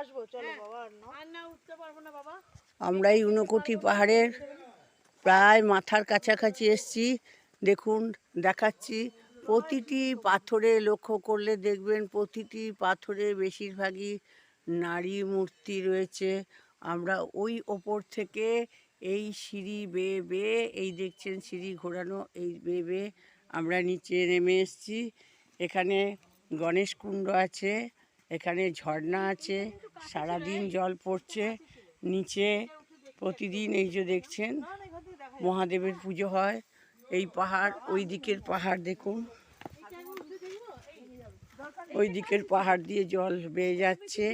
আসব চলো বাবা আর না উঠতে পারব না বাবা। আমরা এই ঊনকোটি পাহাড়ের প্রায় মাথার কাছাকাছি এসছি। দেখুন দেখাচ্ছি। প্রতিটি পাথরে লক্ষ্য করলে দেখবেন প্রতিটি পাথরে বেশিরভাগই নারী মূর্তি রয়েছে। আমরা ওই ওপর থেকে এই সিঁড়ি বেয়ে বেয়ে এই দেখছেন সিঁড়ি ঘোরানো এই বেয়ে বেয়ে আমরা নিচে নেমে এসছি। এখানে গণেশ কুণ্ড আছে। এখানে ঝর্ণা আছে, সারাদিন জল পড়ছে, নিচে প্রতিদিন এই যে দেখছেন, মহাদেবের পুজো হয়, এই পাহাড়, ওই দিকের পাহাড় দেখুন। ওই দিকের পাহাড় দিয়ে জল বেয়ে যাচ্ছে,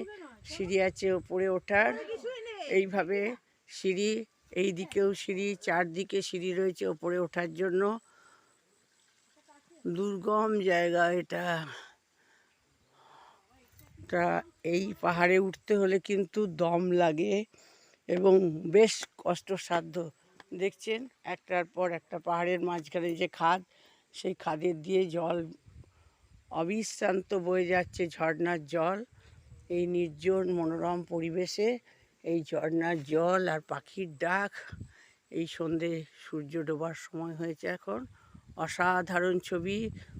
সিঁড়ি আছে ওপরে ওঠার। এইভাবে সিঁড়ি, এই দিকেও সিঁড়ি, চারদিকে সিঁড়ি রয়েছে ওপরে ওঠার জন্য। দুর্গম জায়গা এটা। তা এই পাহাড়ে উঠতে হলে কিন্তু দম লাগে এবং বেশ কষ্টসাধ্য। দেখছেন? একটার পর একটা পাহাড়ের মাঝখানে যে খাদ, সেই খাদের দিয়ে জল অবিশ্রান্ত বয়ে যাচ্ছে ঝর্ণার জল। এই নির্জন মনোরম পরিবেশে এই ঝর্ণার জল আর পাখির ডাক, এই সন্ধে সূর্য ডোবার সময় হয়েছে এখন। অসাধারণ ছবি।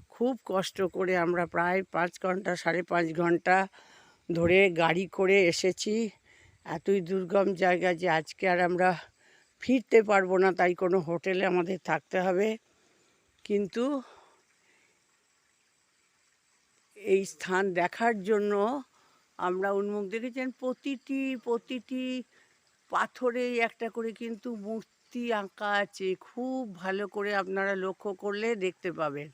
খুব কষ্ট করে আমরা প্রায় পাঁচ ঘণ্টা, সাড়ে পাঁচ ঘণ্টা ধরে গাড়ি করে এসেছি। এতই দুর্গম জায়গা যে আজকে আর আমরা ফিরতে পারব না, তাই কোনো হোটেলে আমাদের থাকতে হবে। কিন্তু এই স্থান দেখার জন্য আমরা উন্মুখ দেখেছেন প্রতিটি প্রতিটি পাথরেই একটা করে কিন্তু মূর্তি আঁকা আছে খুব ভালো করে আপনারা লক্ষ্য করলে দেখতে পাবেন।